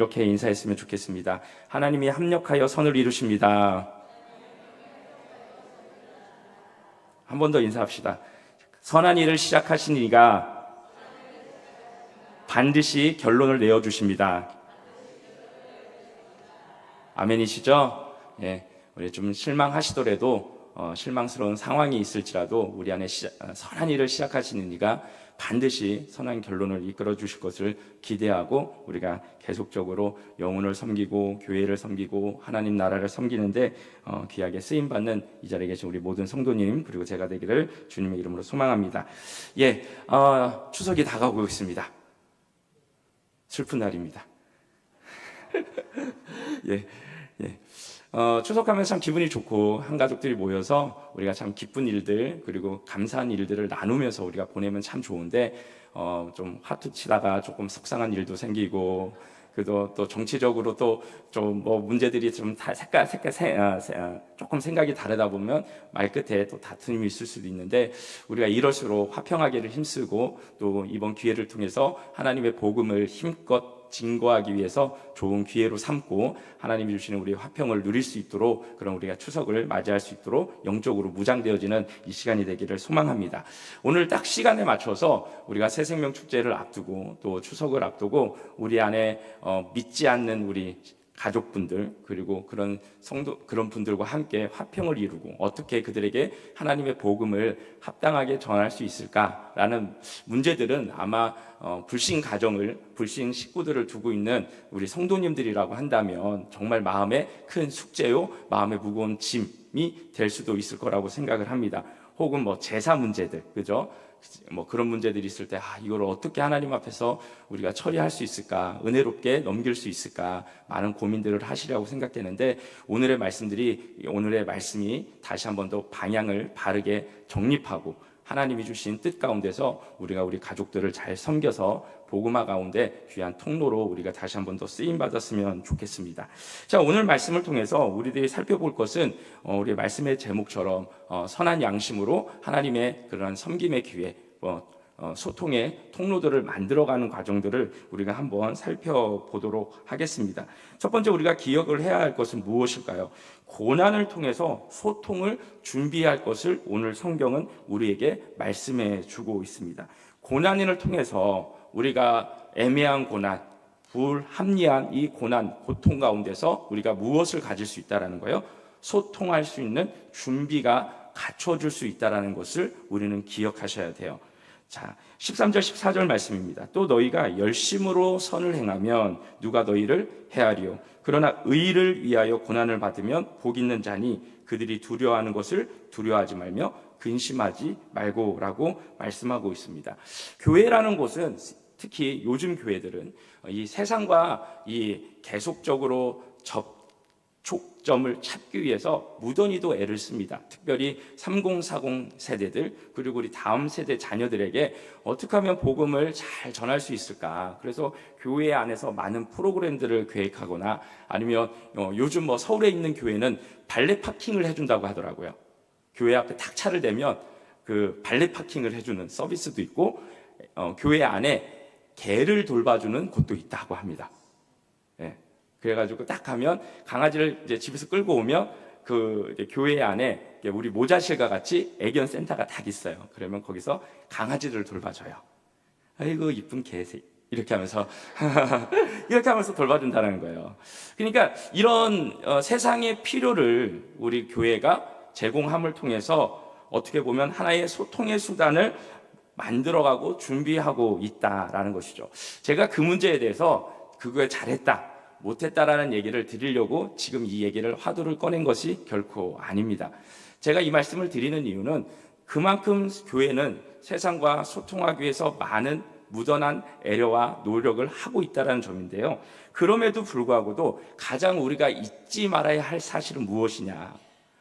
이렇게 인사했으면 좋겠습니다. 하나님이 합력하여 선을 이루십니다. 한 번 더 인사합시다. 선한 일을 시작하신 이가 반드시 결론을 내어 주십니다. 아멘이시죠? 예, 우리 좀 실망하시더라도 어, 실망스러운 상황이 있을지라도 우리 안에 시, 어, 선한 일을 시작하시는 이가 반드시 선한 결론을 이끌어 주실 것을 기대하고 우리가 계속적으로 영혼을 섬기고 교회를 섬기고 하나님 나라를 섬기는데 어, 귀하게 쓰임 받는 이 자리에 계신 우리 모든 성도님 그리고 제가 되기를 주님의 이름으로 소망합니다. 예, 어, 추석이 다가오고 있습니다. 슬픈 날입니다. 예, 예. 어, 추석하면 참 기분이 좋고 한 가족들이 모여서 우리가 참 기쁜 일들 그리고 감사한 일들을 나누면서 우리가 보내면 참 좋은데 어, 좀 화투치다가 조금 속상한 일도 생기고 그래도 또 정치적으로 또 좀 뭐 문제들이 좀 다 색깔 색깔 세, 아, 세, 아, 조금 생각이 다르다 보면 말 끝에 또 다툼이 있을 수도 있는데 우리가 이럴수록 화평하기를 힘쓰고 또 이번 기회를 통해서 하나님의 복음을 힘껏 증거하기 위해서 좋은 기회로 삼고 하나님이 주시는 우리 화평을 누릴 수 있도록 그런 우리가 추석을 맞이할 수 있도록 영적으로 무장되어지는 이 시간이 되기를 소망합니다. 오늘 딱 시간에 맞춰서 우리가 새 생명 축제를 앞두고 또 추석을 앞두고 우리 안에 어, 믿지 않는 우리 가족분들 그리고 그런 성도 그런 분들과 함께 화평을 이루고 어떻게 그들에게 하나님의 복음을 합당하게 전할 수 있을까라는 문제들은 아마 어, 불신 가정을 불신 식구들을 두고 있는 우리 성도님들이라고 한다면 정말 마음에 큰 숙제요 마음에 무거운 짐이 될 수도 있을 거라고 생각을 합니다. 혹은 뭐 제사 문제들 그죠? 뭐 그런 문제들이 있을 때, 아, 이걸 어떻게 하나님 앞에서 우리가 처리할 수 있을까? 은혜롭게 넘길 수 있을까? 많은 고민들을 하시려고 생각되는데, 오늘의 말씀들이, 오늘의 말씀이 다시 한 번 더 방향을 바르게 정립하고, 하나님이 주신 뜻 가운데서 우리가 우리 가족들을 잘 섬겨서 복음화 가운데 귀한 통로로 우리가 다시 한 번 더 쓰임 받았으면 좋겠습니다. 자 오늘 말씀을 통해서 우리들이 살펴볼 것은 어, 우리 말씀의 제목처럼 어, 선한 양심으로 하나님의 그러한 섬김의 기회, 어, 어, 소통의 통로들을 만들어가는 과정들을 우리가 한번 살펴보도록 하겠습니다. 첫 번째 우리가 기억을 해야 할 것은 무엇일까요? 고난을 통해서 소통을 준비할 것을 오늘 성경은 우리에게 말씀해 주고 있습니다. 고난을 통해서 우리가 애매한 고난, 불합리한 이 고난, 고통 가운데서 우리가 무엇을 가질 수 있다라는 거예요? 소통할 수 있는 준비가 갖춰줄 수 있다라는 것을 우리는 기억하셔야 돼요. 자, 13절, 14절 말씀입니다. 또 너희가 열심으로 선을 행하면 누가 너희를 해하리요. 그러나 의를 위하여 고난을 받으면 복 있는 자니 그들이 두려워하는 것을 두려워하지 말며 근심하지 말고라고 말씀하고 있습니다. 교회라는 곳은 특히 요즘 교회들은 이 세상과 이 계속적으로 접촉점을 찾기 위해서 무던히도 애를 씁니다. 특별히 3040 세대들 그리고 우리 다음 세대 자녀들에게 어떻게 하면 복음을 잘 전할 수 있을까? 그래서 교회 안에서 많은 프로그램들을 계획하거나 아니면 어, 요즘 뭐 서울에 있는 교회는 발레 파킹을 해준다고 하더라고요. 교회 앞에 탁 차를 대면 그 발레 파킹을 해주는 서비스도 있고 어, 교회 안에 개를 돌봐주는 곳도 있다고 합니다. 예. 그래가지고 딱 가면 강아지를 이제 집에서 끌고 오면 그 교회 안에 우리 모자실과 같이 애견 센터가 딱 있어요. 그러면 거기서 강아지를 돌봐줘요. 아이고 이쁜 개새 이렇게 하면서 이렇게 하면서 돌봐준다는 거예요. 그러니까 이런 어, 세상의 필요를 우리 교회가 제공함을 통해서 어떻게 보면 하나의 소통의 수단을 만들어가고 준비하고 있다라는 것이죠. 제가 그 문제에 대해서 그거에 잘했다, 못했다라는 얘기를 드리려고 지금 이 얘기를 화두를 꺼낸 것이 결코 아닙니다. 제가 이 말씀을 드리는 이유는 그만큼 교회는 세상과 소통하기 위해서 많은 무던한 애려와 노력을 하고 있다는 점인데요. 그럼에도 불구하고도 가장 우리가 잊지 말아야 할 사실은 무엇이냐?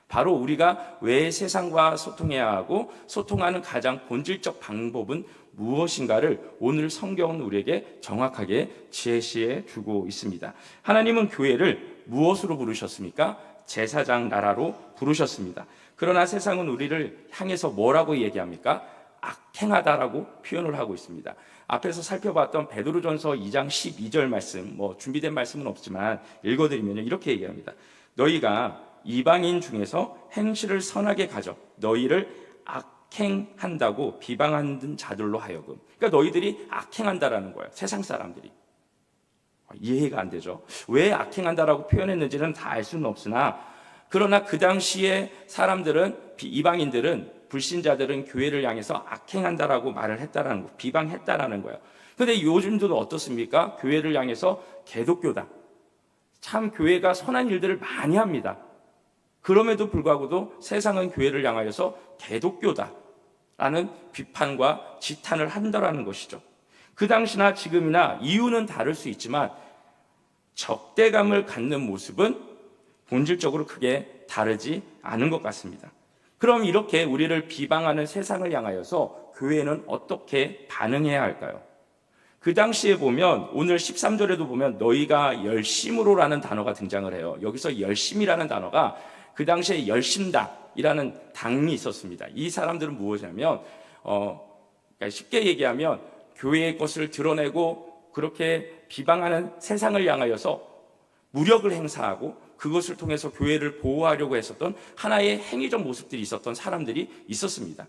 바로 우리가 왜 세상과 소통해야 하고 소통하는 가장 본질적 방법은 무엇인가를 오늘 성경은 우리에게 정확하게 제시해 주고 있습니다. 하나님은 교회를 무엇으로 부르셨습니까? 제사장 나라로 부르셨습니다. 그러나 세상은 우리를 향해서 뭐라고 얘기합니까? 악행하다라고 표현을 하고 있습니다. 앞에서 살펴봤던 베드로전서 2장 12절 말씀, 뭐 준비된 말씀은 없지만 읽어드리면 이렇게 얘기합니다. 너희가 이방인 중에서 행실을 선하게 가져 너희를 악행한다고 비방하는 자들로 하여금. 그러니까 너희들이 악행한다라는 거예요. 세상 사람들이. 이해가 안 되죠. 왜 악행한다라고 표현했는지는 다 알 수는 없으나 그러나 그 당시에 사람들은 이방인들은 불신자들은 교회를 향해서 악행한다라고 말을 했다라는 거, 비방했다라는 거예요. 근데 요즘도 어떻습니까? 교회를 향해서 개독교다. 참 교회가 선한 일들을 많이 합니다. 그럼에도 불구하고도 세상은 교회를 향하여서 개독교다. 라는 비판과 지탄을 한다라는 것이죠. 그 당시나 지금이나 이유는 다를 수 있지만 적대감을 갖는 모습은 본질적으로 크게 다르지 않은 것 같습니다. 그럼 이렇게 우리를 비방하는 세상을 향하여서 교회는 어떻게 반응해야 할까요? 그 당시에 보면 오늘 13절에도 보면 너희가 열심으로라는 단어가 등장을 해요. 여기서 열심이라는 단어가 그 당시에 열심당이라는 당이 있었습니다. 이 사람들은 무엇이냐면 어 그러니까 쉽게 얘기하면 교회의 것을 드러내고 그렇게 비방하는 세상을 향하여서 무력을 행사하고 그것을 통해서 교회를 보호하려고 했었던 하나의 행위적 모습들이 있었던 사람들이 있었습니다.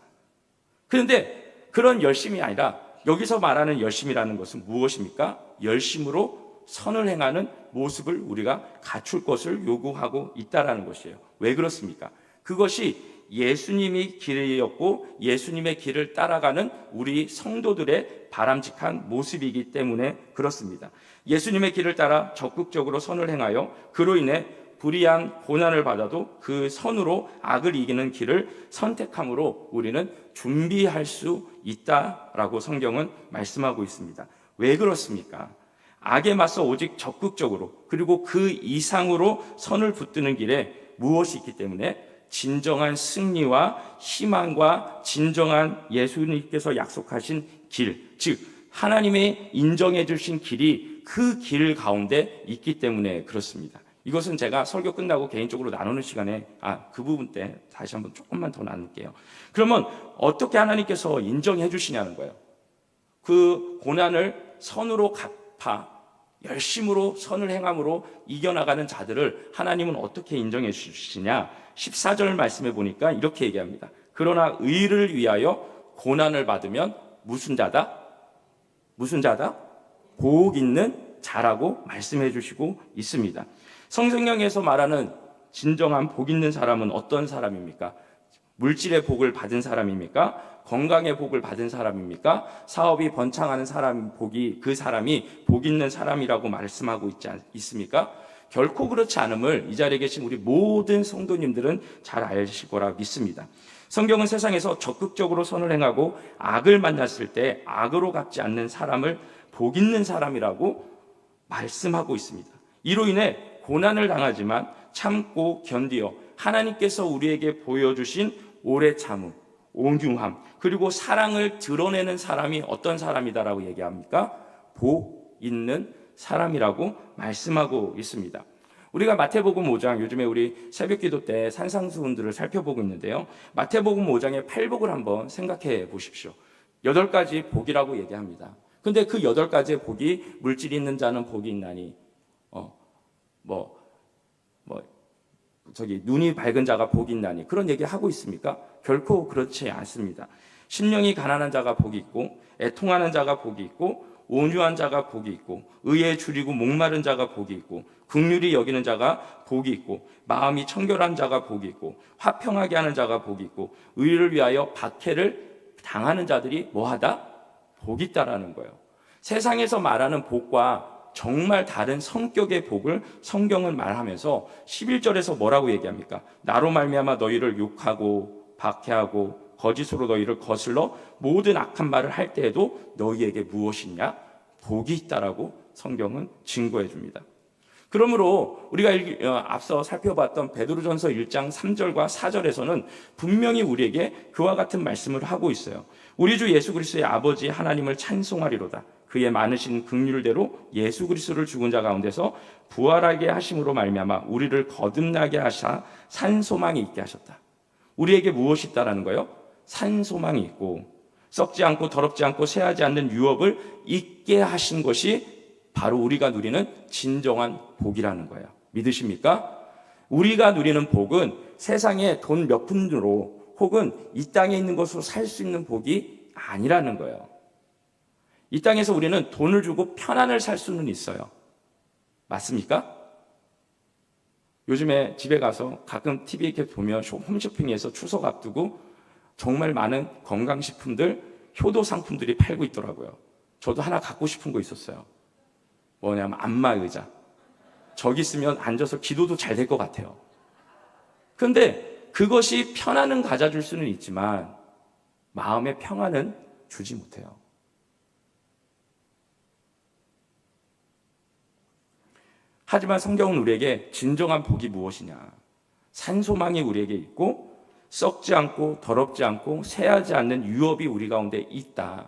그런데 그런 열심이 아니라 여기서 말하는 열심이라는 것은 무엇입니까? 열심으로 선을 행하는 모습을 우리가 갖출 것을 요구하고 있다라는 것이에요. 왜 그렇습니까? 그것이 예수님이 길이었고 예수님의 길을 따라가는 우리 성도들의 바람직한 모습이기 때문에 그렇습니다. 예수님의 길을 따라 적극적으로 선을 행하여 그로 인해 불의한 고난을 받아도 그 선으로 악을 이기는 길을 선택함으로 우리는 준비할 수 있다라고 성경은 말씀하고 있습니다. 왜 그렇습니까? 악에 맞서 오직 적극적으로 그리고 그 이상으로 선을 붙드는 길에 무엇이 있기 때문에 진정한 승리와 희망과 진정한 예수님께서 약속하신 길, 즉 하나님의 인정해 주신 길이 그 길 가운데 있기 때문에 그렇습니다. 이것은 제가 설교 끝나고 개인적으로 나누는 시간에 아, 그 부분 때 다시 한번 조금만 더 나눌게요. 그러면 어떻게 하나님께서 인정해 주시냐는 거예요. 그 고난을 선으로 갚 아 열심으로 선을 행함으로 이겨나가는 자들을 하나님은 어떻게 인정해 주시냐? 14절 말씀에 보니까 이렇게 얘기합니다. 그러나 의를 위하여 고난을 받으면 무슨 자다? 무슨 자다? 복 있는 자라고 말씀해 주시고 있습니다. 성경에서 말하는 진정한 복 있는 사람은 어떤 사람입니까? 물질의 복을 받은 사람입니까? 건강의 복을 받은 사람입니까? 사업이 번창하는 사람 복이 그 사람이 복 있는 사람이라고 말씀하고 있지 않, 있습니까? 결코 그렇지 않음을 이 자리에 계신 우리 모든 성도님들은 잘 아실 거라 믿습니다. 성경은 세상에서 적극적으로 선을 행하고 악을 만났을 때 악으로 갚지 않는 사람을 복 있는 사람이라고 말씀하고 있습니다. 이로 인해 고난을 당하지만 참고 견디어 하나님께서 우리에게 보여주신 오래 참음, 온중함, 그리고 사랑을 드러내는 사람이 어떤 사람이다라고 얘기합니까? 복 있는 사람이라고 말씀하고 있습니다. 우리가 마태복음 5장 요즘에 우리 새벽기도 때 산상수훈들을 살펴보고 있는데요. 마태복음 5장의 팔복을 한번 생각해 보십시오. 여덟 가지 복이라고 얘기합니다. 근데 그 여덟 가지의 복이 물질 있는 자는 복이 있나니 어, 뭐, 뭐, 저기, 눈이 밝은 자가 복이 있나니 그런 얘기 하고 있습니까? 결코 그렇지 않습니다. 심령이 가난한 자가 복이 있고, 애통하는 자가 복이 있고, 온유한 자가 복이 있고, 의에 줄이고 목마른 자가 복이 있고, 극률이 여기는 자가 복이 있고, 마음이 청결한 자가 복이 있고, 화평하게 하는 자가 복이 있고, 의를 위하여 박해를 당하는 자들이 뭐하다? 복이 있다라는 거예요. 세상에서 말하는 복과 정말 다른 성격의 복을 성경은 말하면서 11절에서 뭐라고 얘기합니까? 나로 말미암아 너희를 욕하고 박해하고 거짓으로 너희를 거슬러 모든 악한 말을 할 때에도 너희에게 무엇이냐? 복이 있다라고 성경은 증거해 줍니다. 그러므로 우리가 일, 어, 앞서 살펴봤던 베드로전서 1장 3절과 4절에서는 분명히 우리에게 그와 같은 말씀을 하고 있어요. 우리 주 예수 그리스도의 아버지 하나님을 찬송하리로다. 그의 많으신 극률대로 예수 그리스도를 죽은 자 가운데서 부활하게 하심으로 말미암아 우리를 거듭나게 하사 산 소망이 있게 하셨다. 우리에게 무엇이 있다라는 거요? 산 소망이 있고 썩지 않고 더럽지 않고 새하지 않는 유업을 있게 하신 것이 바로 우리가 누리는 진정한 복이라는 거예요. 믿으십니까? 우리가 누리는 복은 세상에 돈 몇 푼으로 혹은 이 땅에 있는 것으로 살 수 있는 복이 아니라는 거예요. 이 땅에서 우리는 돈을 주고 편안을 살 수는 있어요. 맞습니까? 요즘에 집에 가서 가끔 TV 이렇게 보면 홈쇼핑에서 추석 앞두고 정말 많은 건강식품들, 효도 상품들이 팔고 있더라고요. 저도 하나 갖고 싶은 거 있었어요. 뭐냐면 안마 의자. 저기 있으면 앉아서 기도도 잘 될 것 같아요. 근데 그것이 편안은 가져줄 수는 있지만 마음의 평안은 주지 못해요. 하지만 성경은 우리에게 진정한 복이 무엇이냐? 산소망이 우리에게 있고 썩지 않고 더럽지 않고 새하지 않는 유업이 우리 가운데 있다.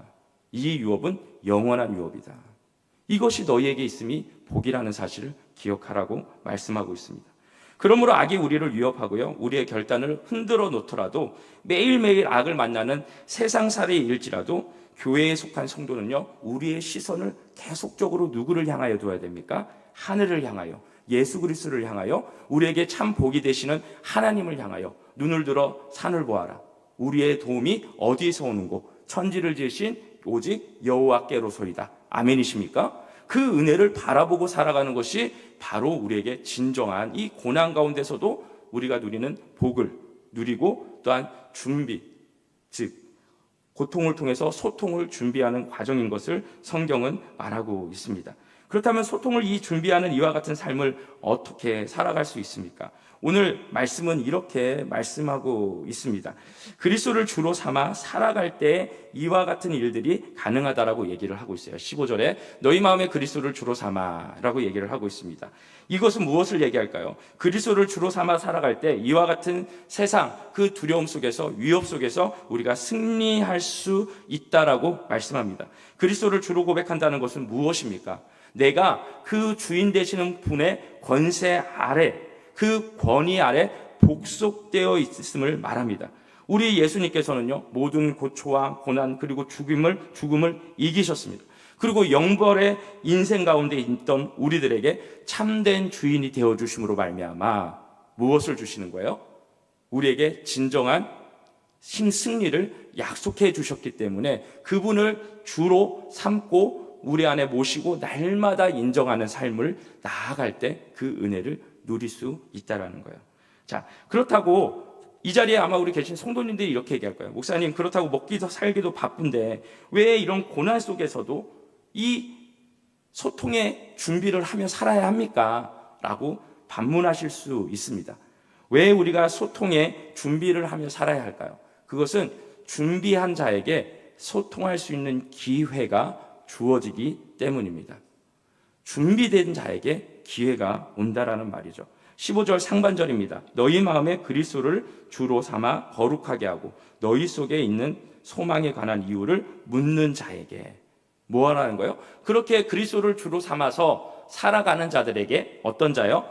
이 유업은 영원한 유업이다. 이것이 너희에게 있음이 복이라는 사실을 기억하라고 말씀하고 있습니다. 그러므로 악이 우리를 위협하고요. 우리의 결단을 흔들어 놓더라도 매일매일 악을 만나는 세상살이일지라도 교회에 속한 성도는요. 우리의 시선을 계속적으로 누구를 향하여 둬야 됩니까? 하늘을 향하여 예수 그리스도를 향하여 우리에게 참 복이 되시는 하나님을 향하여 눈을 들어 산을 보아라. 우리의 도움이 어디에서 오는고 천지를 지으신 오직 여호와께로소이다. 아멘이십니까? 그 은혜를 바라보고 살아가는 것이 바로 우리에게 진정한 이 고난 가운데서도 우리가 누리는 복을 누리고 또한 준비, 즉 고통을 통해서 소통을 준비하는 과정인 것을 성경은 말하고 있습니다. 그렇다면 소통을 이 준비하는 이와 같은 삶을 어떻게 살아갈 수 있습니까? 오늘 말씀은 이렇게 말씀하고 있습니다. 그리스도를 주로 삼아 살아갈 때 이와 같은 일들이 가능하다라고 얘기를 하고 있어요. 15절에 너희 마음에 그리스도를 주로 삼아라고 얘기를 하고 있습니다. 이것은 무엇을 얘기할까요? 그리스도를 주로 삼아 살아갈 때 이와 같은 세상 그 두려움 속에서 위협 속에서 우리가 승리할 수 있다라고 말씀합니다. 그리스도를 주로 고백한다는 것은 무엇입니까? 내가 그 주인 되시는 분의 권세 아래 그 권위 아래 복속되어 있음을 말합니다. 우리 예수님께서는요 모든 고초와 고난 그리고 죽음을 죽음을 이기셨습니다. 그리고 영벌의 인생 가운데 있던 우리들에게 참된 주인이 되어 주심으로 말미암아 무엇을 주시는 거예요? 우리에게 진정한 힘 승리를 약속해 주셨기 때문에 그분을 주로 삼고 우리 안에 모시고 날마다 인정하는 삶을 나아갈 때 그 은혜를 누릴 수 있다라는 거예요. 자, 그렇다고 이 자리에 아마 우리 계신 성도님들이 이렇게 얘기할 거예요. 목사님, 그렇다고 먹기도 살기도 바쁜데 왜 이런 고난 속에서도 이 소통의 준비를 하며 살아야 합니까? 라고 반문하실 수 있습니다. 왜 우리가 소통의 준비를 하며 살아야 할까요? 그것은 준비한 자에게 소통할 수 있는 기회가 주어지기 때문입니다. 준비된 자에게 기회가 온다라는 말이죠. 15절 상반절입니다. 너희 마음에 그리스도를 주로 삼아 거룩하게 하고 너희 속에 있는 소망에 관한 이유를 묻는 자에게 뭐 하라는 거예요? 그렇게 그리스도를 주로 삼아서 살아가는 자들에게 어떤 자요?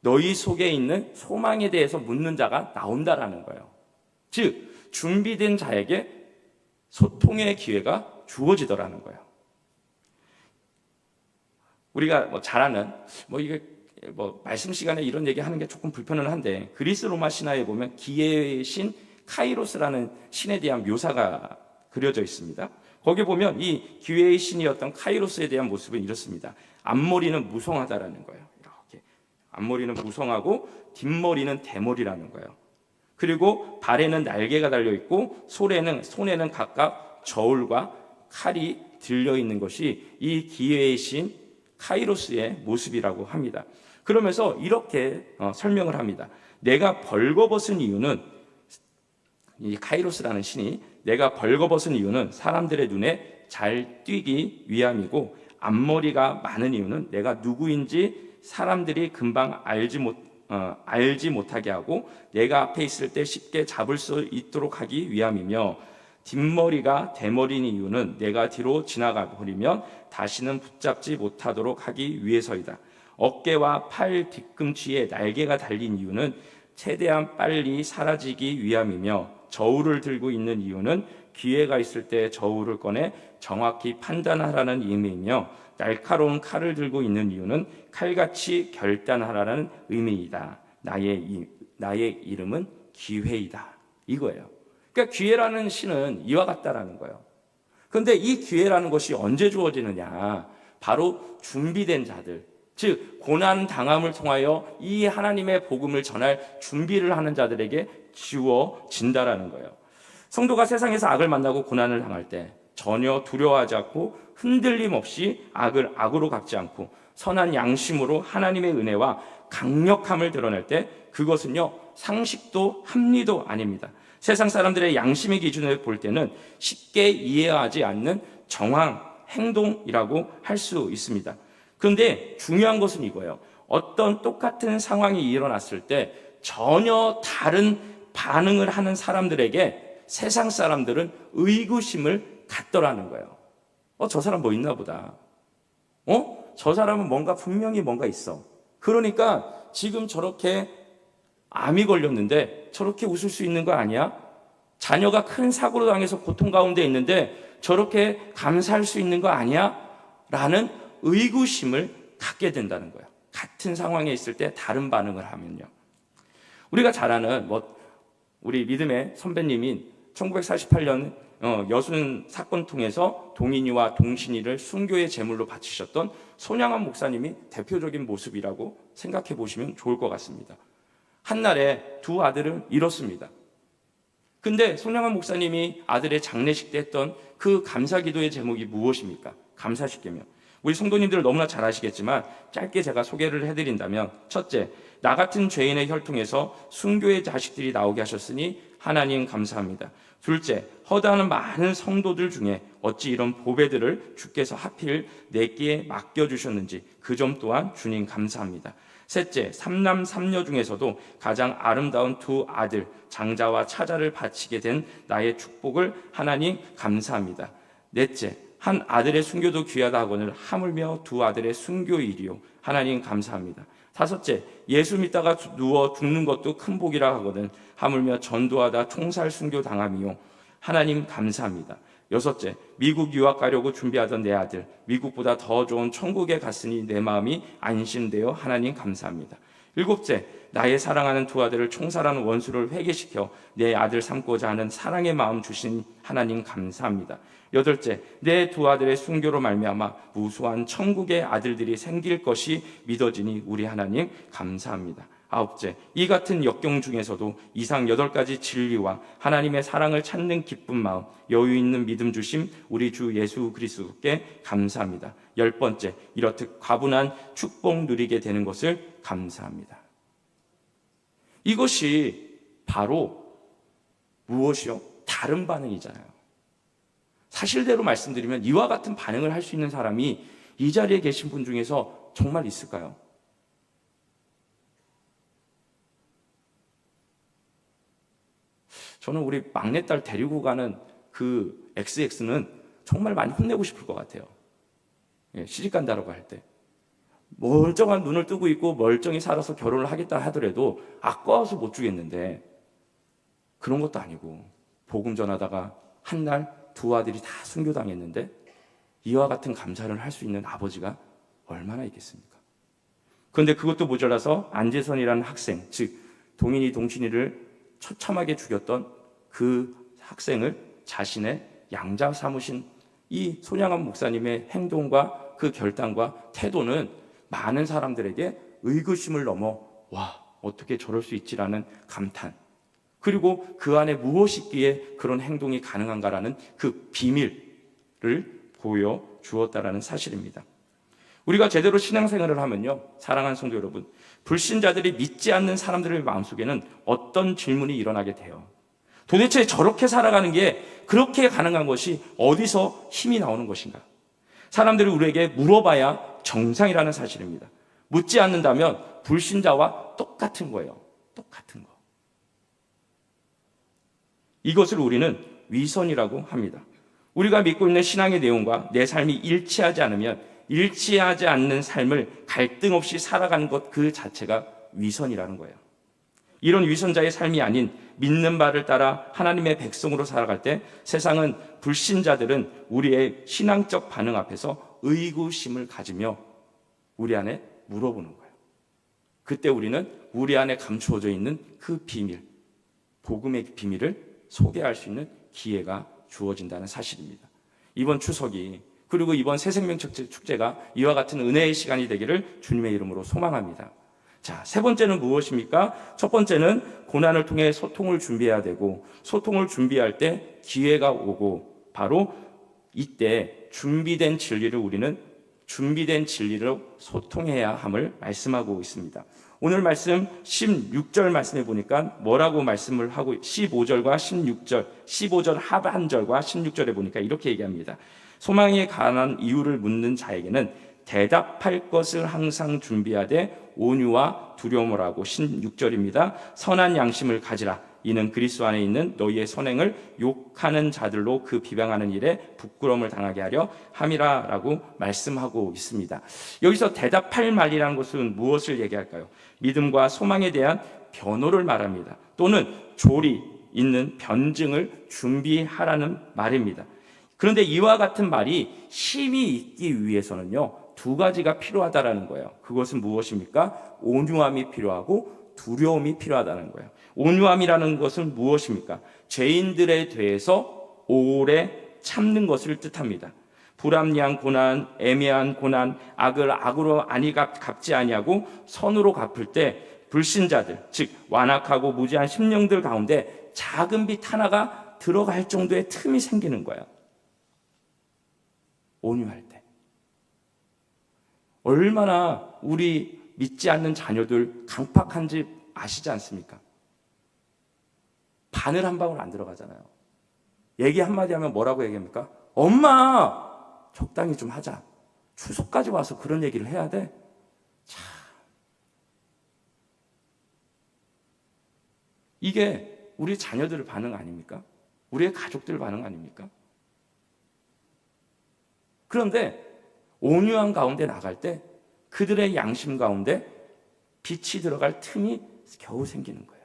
너희 속에 있는 소망에 대해서 묻는 자가 나온다라는 거예요. 즉 준비된 자에게 소통의 기회가 주어지더라는 거예요. 우리가 뭐잘 아는 뭐 이게 뭐 말씀 시간에 이런 얘기 하는 게 조금 불편은 한데 그리스 로마 신화에 보면 기회의 신 카이로스라는 신에 대한 묘사가 그려져 있습니다. 거기 보면 이 기회의 신이었던 카이로스에 대한 모습은 이렇습니다. 앞머리는 무성하다라는 거예요. 이렇게 앞머리는 무성하고 뒷머리는 대머리라는 거예요. 그리고 발에는 날개가 달려 있고 손에는 손에는 각각 저울과 칼이 들려 있는 것이 이 기회의 신 카이로스의 모습이라고 합니다. 그러면서 이렇게 어, 설명을 합니다. 내가 벌거벗은 이유는 이 카이로스라는 신이 내가 벌거벗은 이유는 사람들의 눈에 잘 띄기 위함이고 앞머리가 많은 이유는 내가 누구인지 사람들이 금방 알지 못 어, 알지 못하게 하고 내가 앞에 있을 때 쉽게 잡을 수 있도록 하기 위함이며 뒷머리가 대머리인 이유는 내가 뒤로 지나가 버리면 다시는 붙잡지 못하도록 하기 위해서이다. 어깨와 팔 뒤꿈치에 날개가 달린 이유는 최대한 빨리 사라지기 위함이며 저울을 들고 있는 이유는 기회가 있을 때 저울을 꺼내 정확히 판단하라는 의미이며 날카로운 칼을 들고 있는 이유는 칼같이 결단하라는 의미이다. 나의 이, 나의 이름은 기회이다. 이거예요. 그러니까 기회라는 시는 이와 같다라는 거예요. 그런데 이 기회라는 것이 언제 주어지느냐? 바로 준비된 자들, 즉 고난 당함을 통하여 이 하나님의 복음을 전할 준비를 하는 자들에게 주어진다라는 거예요. 성도가 세상에서 악을 만나고 고난을 당할 때 전혀 두려워하지 않고 흔들림 없이 악을 악으로 갚지 않고 선한 양심으로 하나님의 은혜와 강력함을 드러낼 때 그것은요 상식도 합리도 아닙니다. 세상 사람들의 양심의 기준을 볼 때는 쉽게 이해하지 않는 정황 행동이라고 할 수 있습니다. 그런데 중요한 것은 이거예요. 어떤 똑같은 상황이 일어났을 때 전혀 다른 반응을 하는 사람들에게 세상 사람들은 의구심을 갖더라는 거예요. 어, 저 사람 뭐 있나 보다. 어? 저 사람은 뭔가 분명히 뭔가 있어. 그러니까 지금 저렇게 암이 걸렸는데 저렇게 웃을 수 있는 거 아니야? 자녀가 큰 사고로 당해서 고통 가운데 있는데 저렇게 감사할 수 있는 거 아니야? 라는 의구심을 갖게 된다는 거예요. 같은 상황에 있을 때 다른 반응을 하면요. 우리가 잘 아는 뭐 우리 믿음의 선배님인 1948년 어, 여순 사건 통해서 동인이와 동신이를 순교의 제물로 바치셨던 손양한 목사님이 대표적인 모습이라고 생각해 보시면 좋을 것 같습니다. 한날에 두 아들을 잃었습니다. 근데 손양한 목사님이 아들의 장례식 때 했던 그 감사 기도의 제목이 무엇입니까? 감사식계며. 우리 성도님들 너무나 잘 아시겠지만 짧게 제가 소개를 해드린다면 첫째, 나 같은 죄인의 혈통에서 순교의 자식들이 나오게 하셨으니 하나님 감사합니다. 둘째, 허다하는 많은 성도들 중에 어찌 이런 보배들을 주께서 하필 내게 맡겨주셨는지 그 점 또한 주님 감사합니다. 셋째, 삼남 삼녀 중에서도 가장 아름다운 두 아들, 장자와 차자를 바치게 된 나의 축복을 하나님 감사합니다. 넷째, 한 아들의 순교도 귀하다 하거늘 하물며 두 아들의 순교일이요. 하나님 감사합니다. 다섯째, 예수 믿다가 누워 죽는 것도 큰 복이라 하거든 하물며 전도하다 총살 순교 당함이요. 하나님 감사합니다. 여섯째, 미국 유학 가려고 준비하던 내 아들, 미국보다 더 좋은 천국에 갔으니 내 마음이 안심되어 하나님 감사합니다. 일곱째, 나의 사랑하는 두 아들을 총살하는 원수를 회개시켜 내 아들 삼고자 하는 사랑의 마음 주신 하나님 감사합니다. 여덟째, 내 두 아들의 순교로 말미암아 무수한 천국의 아들들이 생길 것이 믿어지니 우리 하나님 감사합니다. 아홉째, 이 같은 역경 중에서도 이상 여덟 가지 진리와 하나님의 사랑을 찾는 기쁜 마음, 여유 있는 믿음 주심 우리 주 예수 그리스도께 감사합니다. 열 번째, 이렇듯 과분한 축복 누리게 되는 것을 감사합니다. 이것이 바로 무엇이요? 다른 반응이잖아요. 사실대로 말씀드리면 이와 같은 반응을 할 수 있는 사람이 이 자리에 계신 분 중에서 정말 있을까요? 저는 우리 막내딸 데리고 가는 그 XX는 정말 많이 혼내고 싶을 것 같아요. 예, 시집 간다라고 할 때. 멀쩡한 눈을 뜨고 있고 멀쩡히 살아서 결혼을 하겠다 하더라도 아까워서 못 주겠는데 그런 것도 아니고 복음 전하다가 한 날 두 아들이 다 순교당했는데 이와 같은 감사를 할 수 있는 아버지가 얼마나 있겠습니까? 그런데 그것도 모자라서 안재선이라는 학생, 즉 동인이 동신이를 처참하게 죽였던 그 학생을 자신의 양자 삼으신 이 손양한 목사님의 행동과 그 결단과 태도는 많은 사람들에게 의구심을 넘어 와 어떻게 저럴 수 있지라는 감탄 그리고 그 안에 무엇이 있기에 그런 행동이 가능한가라는 그 비밀을 보여 주었다라는 사실입니다. 우리가 제대로 신앙생활을 하면요, 사랑하는 성도 여러분, 불신자들이 믿지 않는 사람들의 마음속에는 어떤 질문이 일어나게 돼요. 도대체 저렇게 살아가는 게 그렇게 가능한 것이 어디서 힘이 나오는 것인가? 사람들이 우리에게 물어봐야 정상이라는 사실입니다. 묻지 않는다면 불신자와 똑같은 거예요. 똑같은 거. 이것을 우리는 위선이라고 합니다. 우리가 믿고 있는 신앙의 내용과 내 삶이 일치하지 않으면 일치하지 않는 삶을 갈등 없이 살아가는 것 그 자체가 위선이라는 거예요. 이런 위선자의 삶이 아닌 믿는 바를 따라 하나님의 백성으로 살아갈 때 세상은 불신자들은 우리의 신앙적 반응 앞에서 의구심을 가지며 우리 안에 물어보는 거예요. 그때 우리는 우리 안에 감추어져 있는 그 비밀, 복음의 비밀을 소개할 수 있는 기회가 주어진다는 사실입니다. 이번 추석이 그리고 이번 새생명 축제가 이와 같은 은혜의 시간이 되기를 주님의 이름으로 소망합니다. 자, 세 번째는 무엇입니까? 첫 번째는 고난을 통해 소통을 준비해야 되고, 소통을 준비할 때 기회가 오고, 바로 이때 준비된 진리를 우리는 준비된 진리로 소통해야 함을 말씀하고 있습니다. 오늘 말씀 16절 말씀해 보니까 뭐라고 말씀을 하고 15절과 16절, 15절 하반절과 16절에 보니까 이렇게 얘기합니다. 소망에 관한 이유를 묻는 자에게는 대답할 것을 항상 준비하되 온유와 두려움을 하고 16절입니다. 선한 양심을 가지라. 이는 그리스도 안에 있는 너희의 선행을 욕하는 자들로 그 비방하는 일에 부끄러움을 당하게 하려 함이라라고 말씀하고 있습니다. 여기서 대답할 말이라는 것은 무엇을 얘기할까요? 믿음과 소망에 대한 변호를 말합니다. 또는 조리 있는 변증을 준비하라는 말입니다. 그런데 이와 같은 말이 힘이 있기 위해서는요, 두 가지가 필요하다라는 거예요. 그것은 무엇입니까? 온유함이 필요하고 두려움이 필요하다는 거예요. 온유함이라는 것은 무엇입니까? 죄인들에 대해서 오래 참는 것을 뜻합니다. 불합리한 고난, 애매한 고난, 악을 악으로 아니 갚지 아니하고 선으로 갚을 때 불신자들, 즉 완악하고 무지한 심령들 가운데 작은 빛 하나가 들어갈 정도의 틈이 생기는 거예요. 온유할 때. 얼마나 우리 믿지 않는 자녀들 강팍한지 아시지 않습니까? 바늘 한 방울 안 들어가잖아요. 얘기 한마디 하면 뭐라고 얘기합니까? 엄마! 적당히 좀 하자. 추석까지 와서 그런 얘기를 해야 돼? 참. 이게 우리 자녀들 반응 아닙니까? 우리의 가족들 반응 아닙니까? 그런데 온유한 가운데 나갈 때 그들의 양심 가운데 빛이 들어갈 틈이 겨우 생기는 거예요.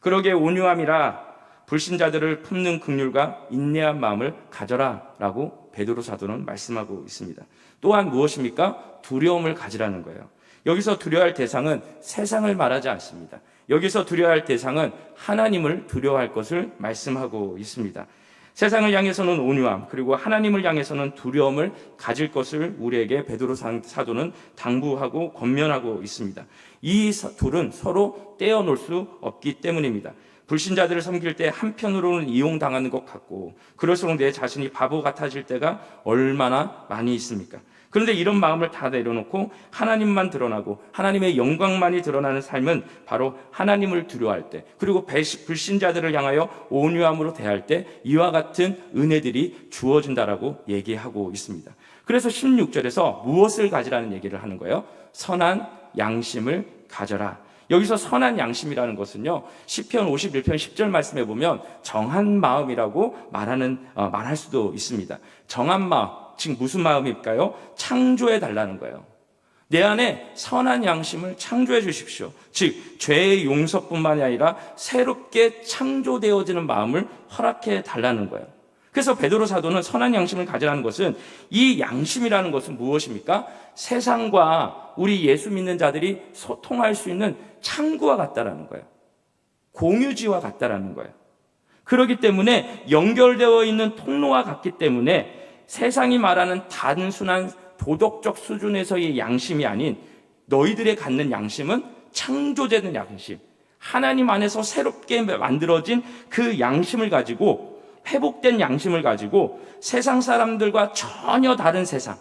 그러게 온유함이라 불신자들을 품는 극률과 인내한 마음을 가져라라고 베드로 사도는 말씀하고 있습니다. 또한 무엇입니까? 두려움을 가지라는 거예요. 여기서 두려워할 대상은 세상을 말하지 않습니다. 여기서 두려워할 대상은 하나님을 두려워할 것을 말씀하고 있습니다. 세상을 향해서는 온유함, 그리고 하나님을 향해서는 두려움을 가질 것을 우리에게 베드로 사도는 당부하고 권면하고 있습니다. 이 둘은 서로 떼어놓을 수 없기 때문입니다. 불신자들을 섬길 때 한편으로는 이용당하는 것 같고, 그럴수록 내 자신이 바보 같아질 때가 얼마나 많이 있습니까? 그런데 이런 마음을 다 내려놓고 하나님만 드러나고 하나님의 영광만이 드러나는 삶은 바로 하나님을 두려워할 때 그리고 불신자들을 향하여 온유함으로 대할 때 이와 같은 은혜들이 주어진다라고 얘기하고 있습니다. 그래서 16절에서 무엇을 가지라는 얘기를 하는 거예요? 선한 양심을 가져라. 여기서 선한 양심이라는 것은요, 10편 51편 10절 말씀에 보면 정한 마음이라고 말하는, 어, 말할 수도 있습니다. 정한 마음, 즉 무슨 마음일까요? 창조해 달라는 거예요. 내 안에 선한 양심을 창조해 주십시오. 즉, 죄의 용서뿐만이 아니라 새롭게 창조되어지는 마음을 허락해 달라는 거예요. 그래서 베드로 사도는 선한 양심을 가지라는 것은 이 양심이라는 것은 무엇입니까? 세상과 우리 예수 믿는 자들이 소통할 수 있는 창구와 같다라는 거예요. 공유지와 같다라는 거예요. 그렇기 때문에 연결되어 있는 통로와 같기 때문에 세상이 말하는 단순한 도덕적 수준에서의 양심이 아닌 너희들의 갖는 양심은 창조되는 양심. 하나님 안에서 새롭게 만들어진 그 양심을 가지고 회복된 양심을 가지고 세상 사람들과 전혀 다른 세상.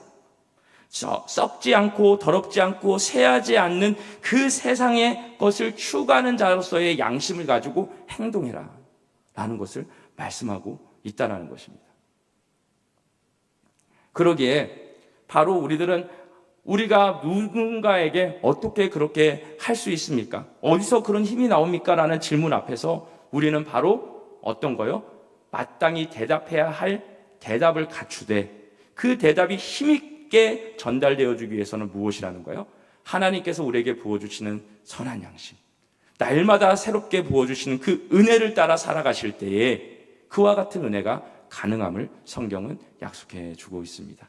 썩지 않고 더럽지 않고 새하지 않는 그 세상의 것을 추구하는 자로서의 양심을 가지고 행동해라. 라는 것을 말씀하고 있다는 것입니다. 그러기에 바로 우리들은 우리가 누군가에게 어떻게 그렇게 할 수 있습니까? 어디서 그런 힘이 나옵니까? 라는 질문 앞에서 우리는 바로 어떤 거요? 마땅히 대답해야 할 대답을 갖추되 그 대답이 힘있게 전달되어 주기 위해서는 무엇이라는 거요? 하나님께서 우리에게 부어주시는 선한 양심. 날마다 새롭게 부어주시는 그 은혜를 따라 살아가실 때에 그와 같은 은혜가 가능함을 성경은 약속해 주고 있습니다.